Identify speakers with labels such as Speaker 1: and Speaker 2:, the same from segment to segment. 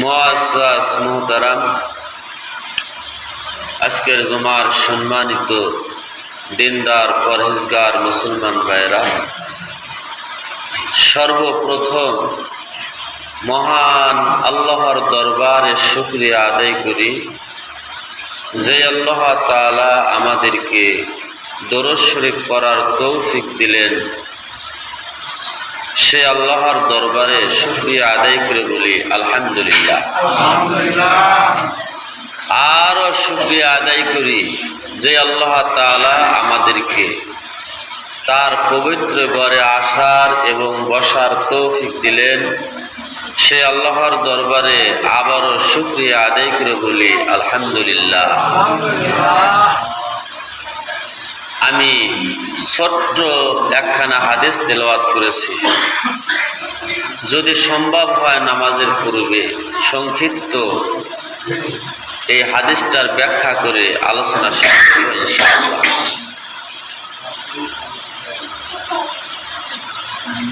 Speaker 1: মোয়াজ মোহতারাম, আজকের জমার সম্মানিত দিনদার পরহেজগার মুসলমান ভাইরা সর্বপ্রথম মহান আল্লাহর দরবারে শুক্রিয়া আদায় করি যে আল্লাহ তালা আমাদেরকে দরজ করার তৌফিক দিলেন। সে আল্লাহর দরবারে শুক্রিয়া আদায় করে বলি, আলহামদুলিল্লাহ। আরও শুক্রিয়া আদায় করি যে আল্লাহ তালা আমাদেরকে তার পবিত্র ঘরে আসার এবং বসার তৌফিক দিলেন। সে আল্লাহর দরবারে আবারও শুক্রিয়া আদায় করে বলি, আলহামদুলিল্লাহ। আমি ছোট্ট একখানা হাদিস তেলাওয়াত করেছি। যদি সম্ভব হয় নামাজের পূর্বে সংক্ষিপ্ত এই হাদিসটার ব্যাখ্যা করে আলোচনা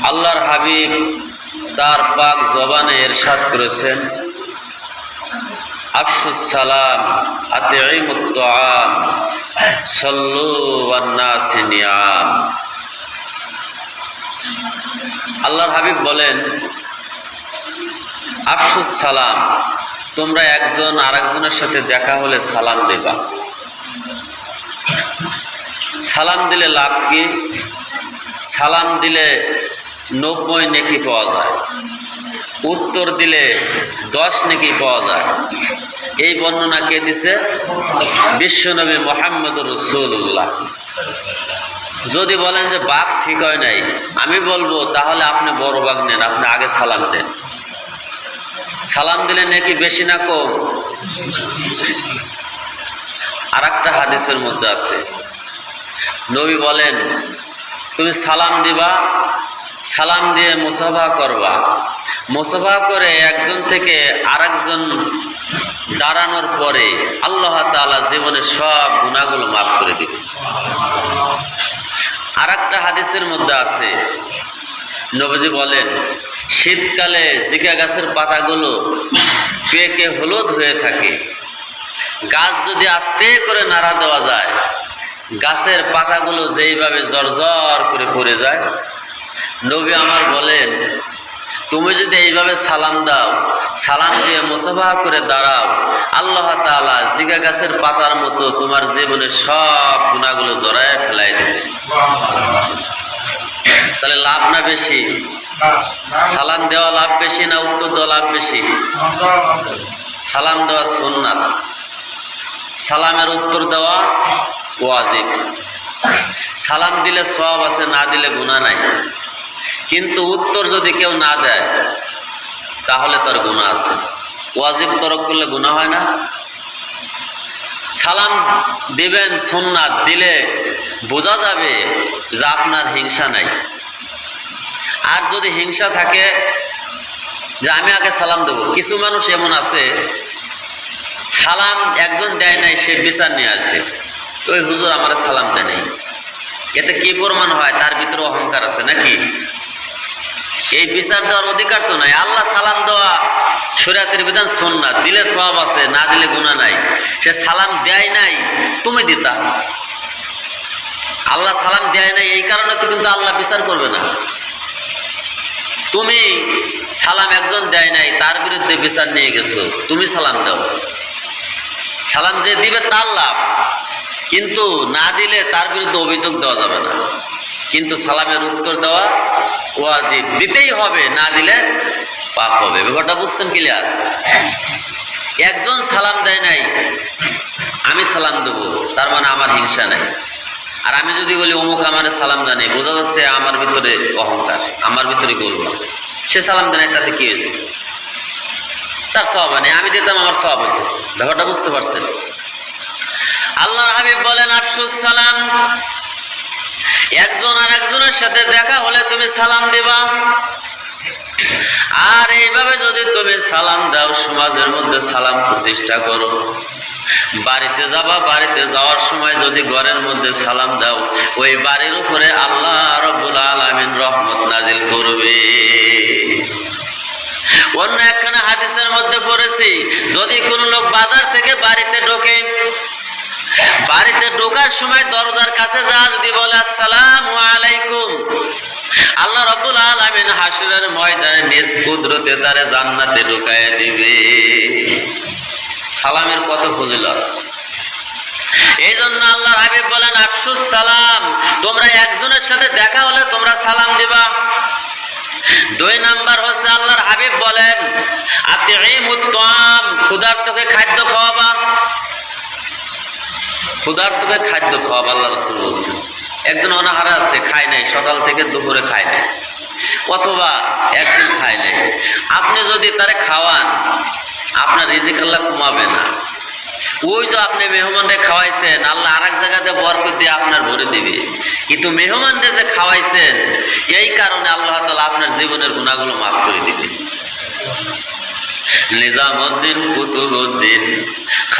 Speaker 1: আল্লাহর হাবিব তার পাক জবানে এরশাদ করেছেন আফসুস সালাম আতিমুত্তাম সল্লু ওয়ান্নাসি নিয়াম আল্লাহর হাবিব বলেন আফসুস সালাম তোমরা একজন আরেকজনের সাথে দেখা হলে সালাম দেবা। সালাম দিলে লাভ কি? সালাম দিলে নব্বই নেকি পাওয়া যায়। উত্তর দিলে দশ নেকি পাওয়া যায়। এই বর্ণনা কে দিছে? বিশ্বনবী মোহাম্মদ রসুল্লাহ যদি বলেন যে বাঘ ঠিক হয় নাই, আমি বলব তাহলে আপনি বড় বাঘ নেন, আপনি আগে সালাম দেন। সালাম দিলে নাকি বেশি না কম? আর একটা হাদিসের মধ্যে আছে। নবী বলেন, তুমি সালাম দিবা সালাম দিয়ে মুসাফা করবা। মুসাফা করে একজন থেকে আরেকজন দাঁড়ানোর পরে আল্লাহ তালা জীবনের সব গুণাগুলো মাফ করে দিবে। আর একটা হাদিসের মধ্যে আছে। নবজি বলেন, শীতকালে জিকা গাছের পাতাগুলো পেকে হলুদ হয়ে থাকে। গাছ যদি আস্তে করে নাড়া দেওয়া যায়, গাছের পাতাগুলো যেইভাবে জর্জর করে পড়ে যায় নবী আমার বলেন, তুমি যদি এইভাবে সালাম দাও, সালাম দিয়ে মুসাফা করে দাঁড়াও, আল্লাহ তালা জিগা গাছের পাতার মতো তোমার জীবনের সব গুণাগুলো জড়ায় ফেলাই দেবে। তাহলে লাভ না বেশি? সালাম দেওয়া লাভ বেশি না উত্তর দেওয়া লাভ বেশি? সালাম দেওয়া সুন্নাত। সালামের উত্তর দেওয়া ওয়াজিব। সালাম দিলে সব আছে, না দিলে গুণা নাই। কিন্তু উত্তর যদি কেউ না দেয়, তাহলে তার গুণা আছে। ওয়াজিব তরক করলে গুণা হয় না। সালাম দিবেন সোমনাথ দিলে বোঝা যাবে যে আপনার হিংসা নাই। আর যদি হিংসা থাকে যে আমি আগে সালাম দেবো, কিছু মানুষ এমন আছে, সালাম একজন দেয় নাই, সে বিচার নিয়ে আসে। ওই হুজুর আমার সালাম দেয় এতে কি প্রমাণ হয়? তার ভিতরে অহংকার আছে নাকি? এই বিচার দেওয়ার অধিকার তো নাই। আল্লাহ সালাম দেওয়া শরীয়তের বিধান সন্ন্যাত দিলে সব আছে, না দিলে গুণা নাই। সে সালাম দেয় নাই, তুমি দিতা। আল্লাহ সালাম দেয় নাই, এই কারণে তো কিন্তু আল্লাহ বিচার করবে না। তুমি সালাম একজন দেয় নাই, তার বিরুদ্ধে বিচার নিয়ে গেছো। তুমি সালাম দাও। সালাম যে দিবে তার লাভ। কিন্তু না দিলে তার বিরুদ্ধে অভিযোগ দেওয়া যাবে না। কিন্তু সালামের উত্তর দেওয়া ওয়াজিব। দিতেই হবে, না দিলে পাপ হবে। ব্যাপারটা বুঝছেন ক্লিয়ার একজন সালাম দেয় নাই, আমি সালাম দেবো, তার মানে আমার হিংসা নাই। আর আমি যদি বলি, অমুক আমার সালাম জানি বোঝা যাচ্ছে আমার ভিতরে অহংকার, আমার ভিতরে গোলমাল। সে সালাম দেয় নাই, তাতে কি হয়েছে? তার স্বভাব নেই। আমি দিতাম, আমার সব হতো ব্যাপারটা বুঝতে পারছেন? আল্লাহ হাবিব বলেন, আফসুস সালাম। একজন আর একজনের সাথে দেখা হলে তুমি সালাম দিবা। আর এইভাবে যদি তুমি সালাম দাও, সমাজের মধ্যে সালাম প্রতিষ্ঠা করো। বাড়িতে যাবা, বাড়িতে যাওয়ার সময় যদি ঘরের মধ্যে সালাম দাও, ওই বাড়ির উপরে আল্লাহ রব্বুল আলমিন রহমত নাজিল করবে। অন্য একখানা হাদিসের মধ্যে পড়েছি, যদি কোনো লোক বাজার থেকে বাড়িতে ঢোকে বাড়িতে ঢোকার সময় দরজার কাছে যা যদি বলে, আসসালাম আলাইকুম। আল্লাহ রব্বুল আলামিন হাসরের ময়দানে নিজ কুদরতে তারে জান্নাতে ঢুকায় দিবে। সালামের কত ফজিলত। এই জন্য আল্লাহর হাবিব বলেন, আফসুস সালাম, তোমরা একজনের সাথে দেখা হলে তোমরা সালাম দিবা। দুই নাম্বার হচ্ছে, আল্লাহর হাবিব বলেন আতিমুত্তাম ক্ষুধার্তকে খাদ্য খাওয়াবা। ক্ষুধার্তকে খাদ্য খাওয়াবা, আল্লাহ রসুল বলছেন। একজন অনাহারা আছে, খায় নাই, সকাল থেকে দুপুরে খায় নাই, অথবা একদিন খায় নাই। আপনি যদি তারে খাওয়ান, আপনার রিজিক আল্লাহ কমাবে না। ওই যে আপনি মেহমানরে খাওয়াইছেন, আল্লাহ আর এক জায়গাতে বরকত দিয়ে আপনার ভরে দিবে। কিন্তু মেহমানরে যে খাওয়াইছেন, এই কারণে আল্লাহ তালা আপনার জীবনের গুণাগুলো মাফ করে দিবে। নিজামুদ্দিন, কুতুবুদ্দিন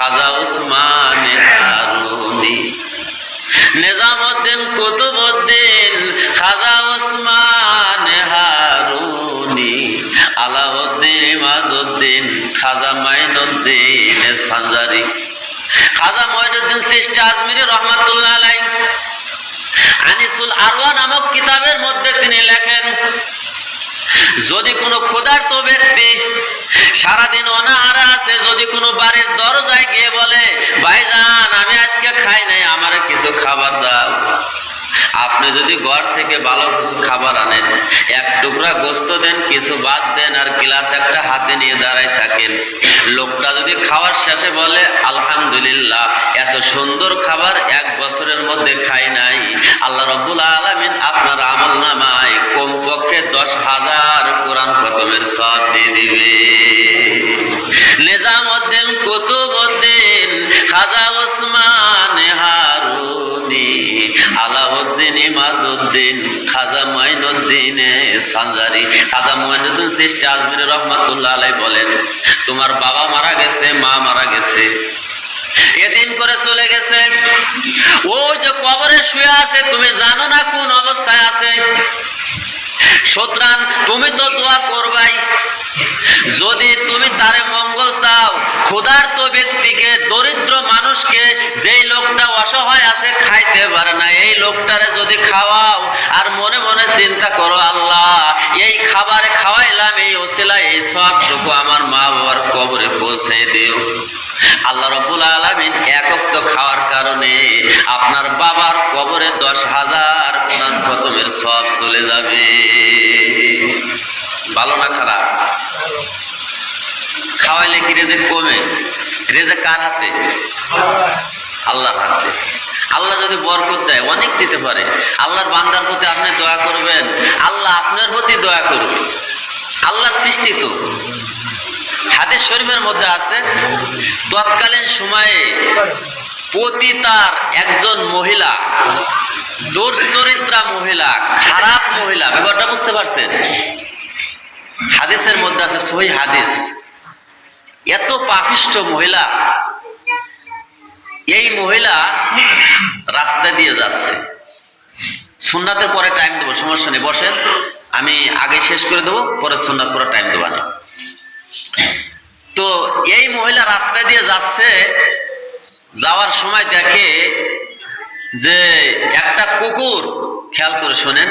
Speaker 1: খাজা উসমান হারুনি। নিজামুদ্দিন কুতুবুদ্দিন খাজা উসমান হারুনি। আলাউদ্দিন ইমাদুদ্দিন খাজা মাইনুদ্দিন সানজারি খাজা মঈনুদ্দিন সৃষ্টি আজমিরি রহমাতুল্লাহ আলাই আনিসুল আরওয়া নামক কিতাবের মধ্যে তিনি লেখেন যদি কোনো ক্ষুধার্ত ব্যক্তি সারাদিন অনাহারা আছে, যদি কোনো বাড়ির দরজায় গিয়ে বলে, ভাইজান, আমি আজকে খাই নাই, আমার কিছু খাবার দাও। আপনি যদি ঘর থেকে ভালো কিছু খাবার আনেন, এক টুকরা গোস্ত দেন, কিছু বাদ দেন আর গ্লাস একটা হাতে নিয়ে দাঁড়ায় থাকেন। লোকটা যদি খাওয়ার শেষে বলে, আলহামদুলিল্লাহ, এত সুন্দর খাবার এক বছরের মধ্যে খাই নাই। আল্লাহ রব্বুল আলমিন আপনার আমল নামায় কমপক্ষে দশ হাজার কোরআন খতমের সব দিয়ে দিবে নিজামুদ্দিন কুতুবুদ্দিন খাজা ওসমান খাজা সানজারি। খাজা বলেন, তোমার বাবা মারা গেছে, মা মারা গেছে। এদিন করে চলে গেছে। ওই যে কবরে শুয়ে আছে, তুমি জানো না কোন অবস্থায় আছে? সুতরাং তুমি তো দোয়া করবাই। যদি তুমি তারে মঙ্গল চাও, ক্ষুধার্ত ব্যক্তিকে, দরিদ্র মানুষকে, যেই লোকটা অসহায় আছে, খাইতে পারে না। এই লোকটারে যদি খাওয়াও, আর মনে মনে চিন্তা করো, আল্লাহ, এই খাবার খাওয়াইলাম, এই ওসিলা এই সবটুকু আমার মা বাবার কবরে পৌঁছে দিও। আল্লাহ রবুল আলমিন একক তো খাওয়ার কারণে আপনার বাবার কবরে দশ হাজার খতমের সব চলে যাবে। ভালো না খারাপ? খাওয়াইলে কি রেজেক কমে? রেজেক কার হাতে? আল্লাহর হাতে। আল্লাহ যদি বরকত দেয়, অনেক দিতে পারে। আল্লাহর বান্দার প্রতি আপনি দয়া করবেন। আল্লাহ আপনার প্রতি দয়া করবে। আল্লাহর সৃষ্টি তো। হাদিস শরীফের মধ্যে আছে, তৎকালীন সময়ে প্রতি পতিতার একজন মহিলা, দুর্চরিত্রা মহিলা, খারাপ মহিলা, ব্যাপারটা বুঝতে পারছেন? হাদিসের মধ্যে আছে সহি হাদিস। এত পাপিষ্ট মহিলা। এই মহিলা রাস্তা দিয়ে যাচ্ছে। সুন্নাতের পরে টাইম দেবো, সমস্যা নেই, বসেন। আমি আগে শেষ করে দেবো, পরে সুন্নাত পরে টাইম দেবো আমি। তো এই মহিলা রাস্তা দিয়ে যাচ্ছে, যাওয়ার সময় দেখে যে একটা কুকুর, খেয়াল করে শোনেন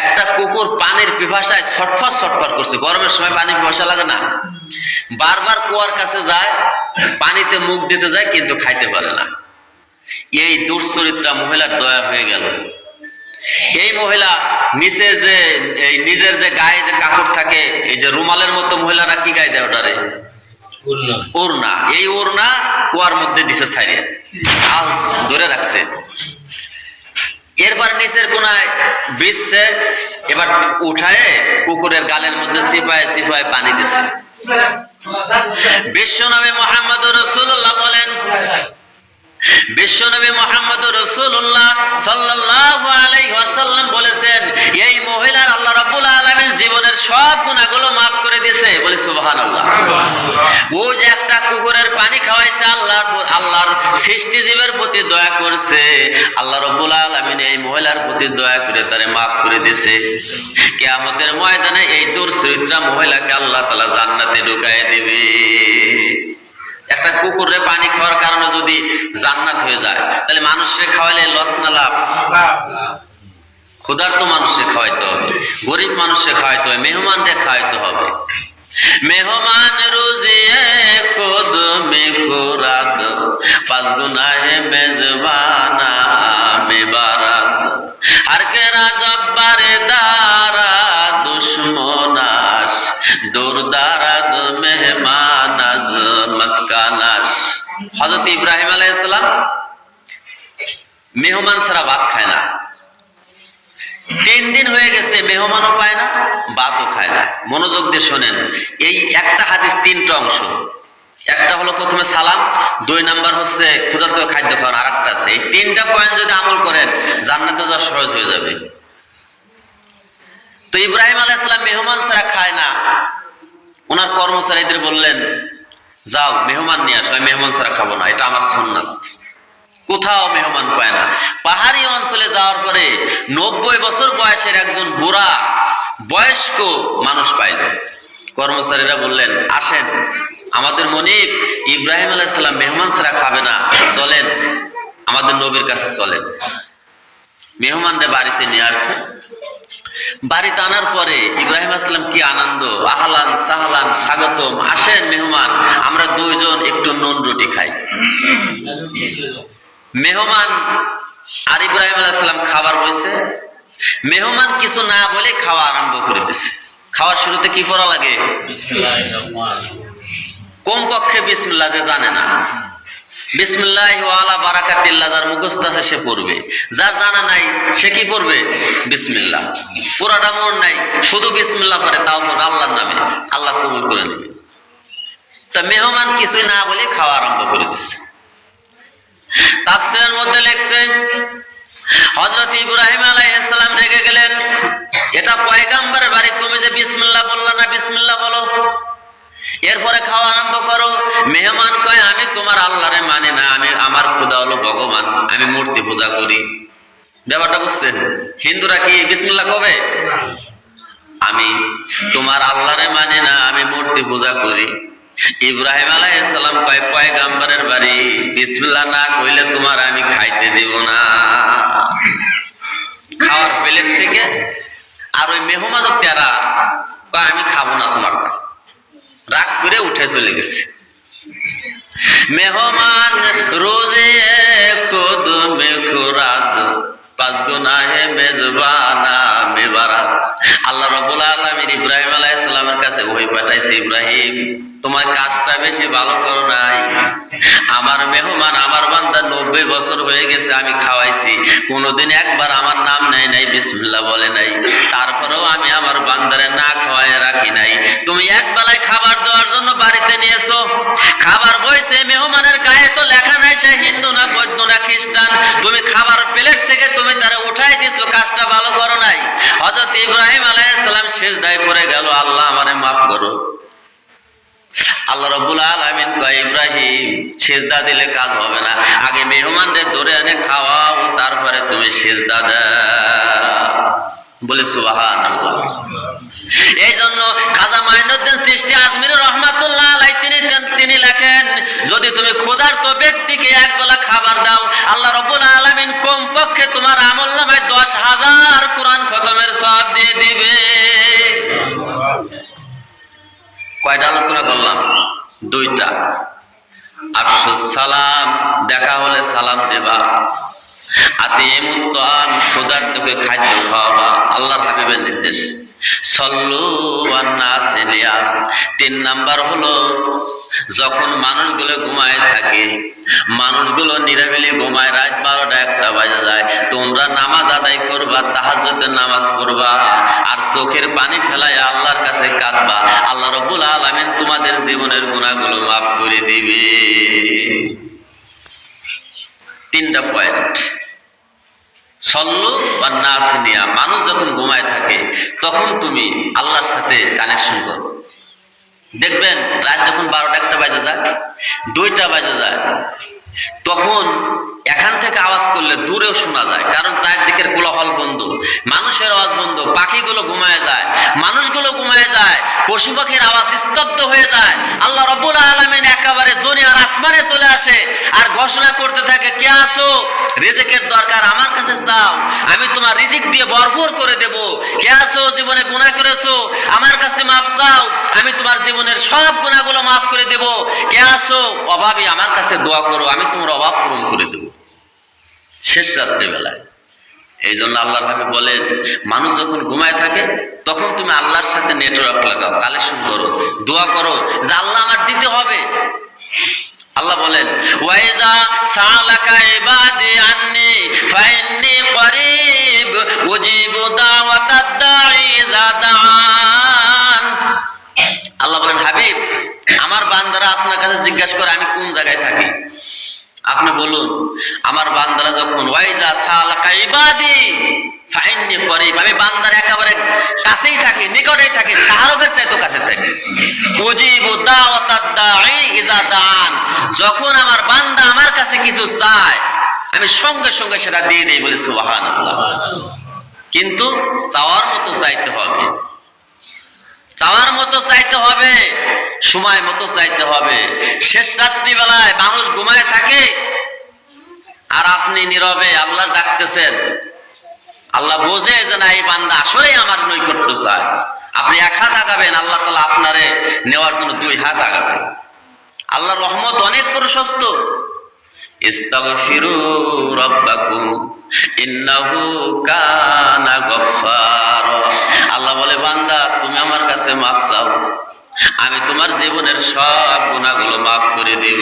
Speaker 1: একটা কুকুর পানির পিপাসায় ছটফট ছটফট করছে। গরমের সময় পানি পিপাসা লাগে না। বারবার কুয়ার কাছে যায় পানিতে মুখ দিতে যায় কিন্তু খাইতে পারে না। এই দুশ্চরিত্রা মহিলার দয়া হয়ে গেল। এই মহিলা নিচে যে এই নিজের যে গায়ে যে কাপড় থাকে এই যে রুমালের মতো মহিলারা কি গায়ে দেয় ওটারে? ওড়না এই ওড়না কুয়ার মধ্যে দিছে সাইডে আল ধরে রাখছে। এরপর নিচের কোনায় বিছছে এবার উঠায় কুকুরের গালের মধ্যে সিপায় সিপায় পানি দিছে। বিশ্ব নামে মোহাম্মদ রসুল্লাহ বলেন বিশ্বনবী মোহাম্মদ রসুল্লাহ সাল্লাহ আলাই বলেছেন, এই মহিলার আল্লাহ আলামিন জীবনের সব গুনাহগুলো মাফ করে দিয়েছে। বলে সুবহানাল্লাহ। ও যে একটা কুকুরের পানি খাওয়াইছে আল্লাহর আল্লাহর সৃষ্টি জীবের প্রতি দয়া করছে। আল্লাহ রব্বুল আলামিন এই মহিলার প্রতি দয়া করে তারে মাফ করে দিয়েছে। কিয়ামতের ময়দানে এই দুর্চরিত্রা মহিলাকে আল্লাহ তালা জান্নাতে ঢুকাই দিবে। একটা কুকুরে পানি খাওয়ার কারণে যদি জান্নাত হয়ে যায় তাহলে মানুষকে খাওয়াইলে লস না লাভ। ক্ষুধার্ত মানুষকে খাওয়াইতে হবে, গরিব মানুষকে খাওয়াইতে হবে মেহমানকে খাওয়াইতে হবে। মেহমান রুজিয়ে খোদ মে খুরাত পাঁচ গুনাহে মেজবানা মেবারাত। আর কে রাজব্বারে দারা দুশ্মনাস দূর দারাদ মেহমানাজ মাসকানাস হযরত ইব্রাহিম আলাইহিস সালাম মেহমান ছাড়া ভাত খায় না। তিন দিন হয়ে গেছে, মেহমানও পায় না বাতও খায় না। মনোযোগ দিয়ে শোনেন, এই একটা হাদিস তিনটা অংশ। একটা হলো প্রথমে সালাম, দুই নাম্বার হচ্ছে ক্ষুধার্ত খাদ্য খাওয়ার আর একটা আছে। এই তিনটা পয়েন্ট যদি আমল করেন, জান্নাতে যাওয়া সহজ হয়ে যাবে। তো ইব্রাহিম আলাইসালাম মেহমান ছাড়া খায় না। ওনার কর্মচারীদের বললেন, যাও, মেহমান নিয়ে আসো মেহমান ছাড়া খাব না, এটা আমার সুন্নাত। কোথাও মেহমান পায় না। পাহাড়ি অঞ্চলে যাওয়ার পরে নব্বই বছর বয়সের একজন বুড়া বয়স্ক মানুষ পাইল। কর্মচারীরা বললেন, আসেন, আমাদের মনিব ইব্রাহিম আলাইসাল্লাম মেহমান ছাড়া খাবে না। চলেন, আমাদের নবীর কাছে চলেন। মেহমানরা বাড়িতে নিয়ে আসছে। বাড়িতে আনার পরে ইব্রাহিম আসলাম কি আনন্দ? আহলান, সাহলান, স্বাগতম। আসেন মেহমান, আমরা দুইজন একটু নুন রুটি খাই। মেহমান আর ইব্রাহিম আলাইসালাম খাবার বসে মেহমান কিছু না বলে খাওয়া আরম্ভ করে দিছে। খাওয়ার শুরুতে কি করা লাগে? কম পক্ষে বিসমিল্লা যে জানে না। বিসমিল্লাহ ওয়ালা বারাকাতিল্লাহ, যার মুখস্থ আছে সে পড়বে। যার জানা নাই, সে কি পড়বে? বিসমিল্লাহ। পুরাটা মন নাই, শুধু বিসমিল্লাহ পড়ে, তাও আল্লাহর নামে। আল্লাহ কবুল করে নেবে। তা মেহমান কিছুই না বলে খাওয়া আরম্ভ করে দিচ্ছে তাফসিরের মধ্যে লেখছে, হযরত ইব্রাহিম আলাইহিস সালাম রেগে গেলেন। এটা পয়গাম্বরের বাড়ি, তুমি যে বিসমিল্লাহ বললা না বিসমিল্লাহ বলো। এরপরে খাওয়া আরম্ভ করো। মেহমান কয়, আমি তোমার আল্লাহরে মানে না, আমি আমার খোদা হলো ভগবান, আমি মূর্তি পূজা করি। ব্যাপারটা বুঝছেন? হিন্দুরা কি বিসমিল্লাহ কবে? আমি তোমার আল্লাহরে মানে না, আমি মূর্তি পূজা করি। ইব্রাহিম আলাইসালাম কয়, পয়গাম্বরের বাড়ি বিসমিল্লাহ না কইলে তোমার আমি খাইতে দিব না। খাওয়ার প্লেট থেকে আর ওই মেহমানও তেরা আমি খাব না তোমার। রাগ করে উঠে চলে গেছে। মেহমান রোজে খুদ মেখুরাত পাঁচ গুনাহে মেজবানা মেবারাত আল্লাহ রবুল আলমীর ইব্রাহিম আলাইহিস সালামের কাছে ওই পাঠাইছে, ইব্রাহিম, তোমার কাজটা বেশি ভালো করো নাই। আমার মেহমান, আমার বান্দা নব্বই বছর হয়ে গেছে, আমি খাওয়াইছি। কোনোদিন একবার আমার নাম নেয় নাই, বিসমিল্লাহ বলে নাই। তারপরেও আমি আমার বান্দারে না খাওয়ায় রাখি নাই। তুমি এক বেলায় খাবার দেওয়ার জন্য বাড়িতে নিয়েছো। খাবার বইছে, মেহমানের গায়ে তো লেখা হিন্দু না বৌদ্ধ না খ্রিস্টান, তুমি খাবার প্লেট থেকে তুমি তারা উঠাই দিছো, কাজটা ভালো করো নাই। হযরত ইব্রাহিম আলাইহিস সালাম শেষদায় পড়ে গেল, আল্লাহ আমারে মাফ করো। আল্লাহ কয়, ইব্রাহিম, সেজদা দিলে কাজ হবে না। আগে মেহমানদের ধরে এনে খাওয়াও, তারপরে তুমি সেজদা বলে সুবাহান এই জন্য খাজা মাইনুদ্দিন সৃষ্টি আজমির রহমাতুল্লাহ তিনি তিনি লেখেন যদি তুমি ক্ষুধার্ত ব্যক্তিকে এক বেলা খাবার দাও, আল্লাহ রব্বুল আলামিন কম পক্ষে তোমার আমল নামায় দশ হাজার কোরআন খতমের সব দিয়ে দিবে। কয়টা আলোচনা করলাম? দুইটা। আফসুস, সালাম, দেখা হলে সালাম দেবা। আতি এমুত্তান ক্ষুধার্তকে খাদ্য খাওয়াবা। আল্লাহর হাবিবের নির্দেশ। সল্লু তিন নাম্বার হলো যখন মানুষগুলো ঘুমায় থাকে, মানুষগুলো নিরামিলি ঘুমায়, রাত বারোটা একটা বাজে যায়, তোমরা নামাজ আদায় করবা, তাহাজ্জুদের নামাজ পড়বা, আর চোখের পানি ফেলায় আল্লাহর কাছে কাঁদবা। আল্লাহ রব্বুল আলামিন তোমাদের জীবনের গুনাহগুলো মাফ করে দিবে। তিনটা পয়েন্ট সল্লু বা নাসিনিয়া, মানুষ যখন ঘুমায় থাকে, তখন তুমি আল্লাহর সাথে কানেকশন করো। দেখবেন রাত যখন বারোটা একটা বাজে যায় দুইটা বাজে যায় তখন এখান থেকে আওয়াজ করলে দূরেও শোনা যায়, কারণ চারদিকের কোলাহল বন্ধ। মানুষের আওয়াজ বন্ধ, পাখিগুলো ঘুমায় যায়, মানুষগুলো ঘুমায় যায়, পশু পাখির আওয়াজ স্তব্ধ হয়ে যায়। আল্লাহ রব্বুল আলমিন একেবারে দুনিয়ার আসমানে চলে আসে আর ঘোষণা করতে থাকে, কে আসো রিজিকের দরকার, আমার কাছে চাও। আমি তোমার রিজিক দিয়ে ভরপুর করে দেব। কে আছো? জীবনে গুনাহ করেছ? আমার কাছে মাফ চাও। আমি তোমার জীবনের সব গুণাগুলো মাফ করে দেব। কে আছো? অভাবী, আমার কাছে দোয়া করো, আমি তোমার অভাব পূরণ করে দেব। শেষ রাত্রে বেলায়। এই জন্য আল্লাহর হাবিব বলেন মানুষ যখন ঘুমায় থাকে, তখন তুমি আল্লাহর সাথে নেটওয়ার্ক লাগাও কালেকশন করো, দোয়া করো যে আল্লাহ আমার দিতে হবে। আল্লাহ বলেন ওয়াইদা সালাকা ইবাদি আন্নি, ফাইন্নি করিব, উজিবু দাওয়াতাদ দাঈ দাআন আল্লাহ বলেন, হাবিব, আমার বান্দারা আপনার কাছে জিজ্ঞাসা করে আমি কোন জায়গায় থাকি? আপনি বলুন, আমার বান্দারা যখন, ওয়াইজা সালাকা আমি বান্দার একেবারে কাছেই থাকি, নিকটেই থাকি শাহরগের চাইতো কাছে থাকি। উজিবু দাআন। যখন আমার বান্দা আমার কাছে কিছু চায়, আমি সঙ্গে সঙ্গে সেটা দিয়ে দেই বলে সুবহানাল্লাহ। কিন্তু চাওয়ার মতো চাইতে হবে। চাওয়ার মতো চাইতে হবে, সময় মতো চাইতে হবে। শেষ রাত্রি বেলায় মানুষ ঘুমায় থাকে, আর আপনি নীরবে আল্লাহ ডাকতেছেন। আল্লাহ বোঝে যে না, এই বান্দা আসলেই আমার নৈকট্য চায়। আপনি এক হাত আগাবেন, আল্লাহ তালা আপনারে নেওয়ার জন্য দুই হাত আগাবেন। আল্লাহ রহমত অনেক প্রশস্ত। ইস্তাগফিরু রাব্বাকুম, ইন্নাহু কানা গফফার। বান্দা, তুমি আমার কাছে মাফ চাও। আমি তোমার জীবনের সব গুনাহগুলো মাফ করে দেব।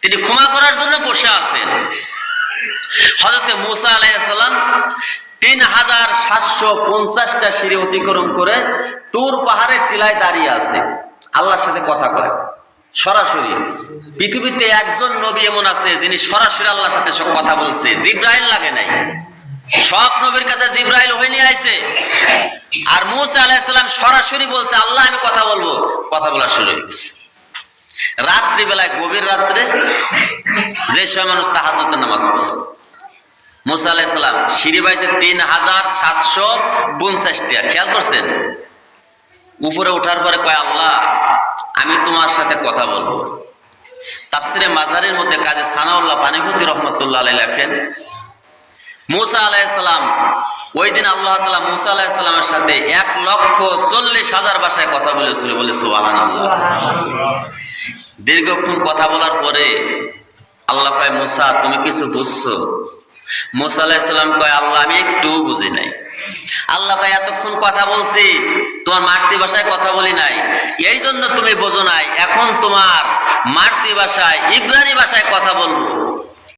Speaker 1: তিনি ক্ষমা করার জন্য বসে আছেন। হজরতে মুসা আলাইসাল্লাম তিন হাজার সাতশো পঞ্চাশটা সিঁড়ি অতিক্রম করে তুর পাহাড়ের টিলায় দাঁড়িয়ে আছে। আল্লাহর সাথে কথা কয় সরাসরি। পৃথিবীতে একজন নবী এমন আছে যিনি সরাসরি আল্লাহর সাথে সব কথা বলছে। জিব্রাইল লাগে নাই। সব নবীর কাছে জিব্রাইল হয়ে নিয়ে আইছে। আর মুসা আলাইসাল্লাম সরাসরি বলছে, আল্লাহ, আমি কথা বলব। কথা বলা শুরু হয়ে গেছে রাত্রিবেলায়, গভীর রাত্রে যে সময় মানুষ তাহাজতের নামাজ পড়ে। মুসা আলাইসালাম সিঁড়ি বাইছে তিন হাজার সাতশো পঞ্চাশটা খেয়াল করছেন? উপরে ওঠার পরে কয়, আল্লাহ, আমি তোমার সাথে কথা বলব। তাফসিরে মাজারের মধ্যে কাজে সানাউল্লাহ পানিপতি রহমতুল্লাহ আলাই লেখেন, মুসা আলাইসালাম ওই দিন আল্লাহ তালা মুসা আলাইসালামের সাথে এক লক্ষ চল্লিশ হাজার ভাষায় কথা বলেছিল, বলে সুবাহান দীর্ঘক্ষণ কথা বলার পরে আল্লাহ কয়, মুসা, তুমি কিছু বুঝছ? মুসা আলাইসাল্লাম কয়, আল্লাহ, আমি একটু বুঝি নাই। আল্লাহ কয়, এতক্ষণ কথা বলছি তোমার মাতৃভাষায় কথা বলি নাই। এই জন্য তুমি বোঝো নাই, এখন তোমার মাতৃভাষায় ইব্রানি ভাষায় কথা বলব।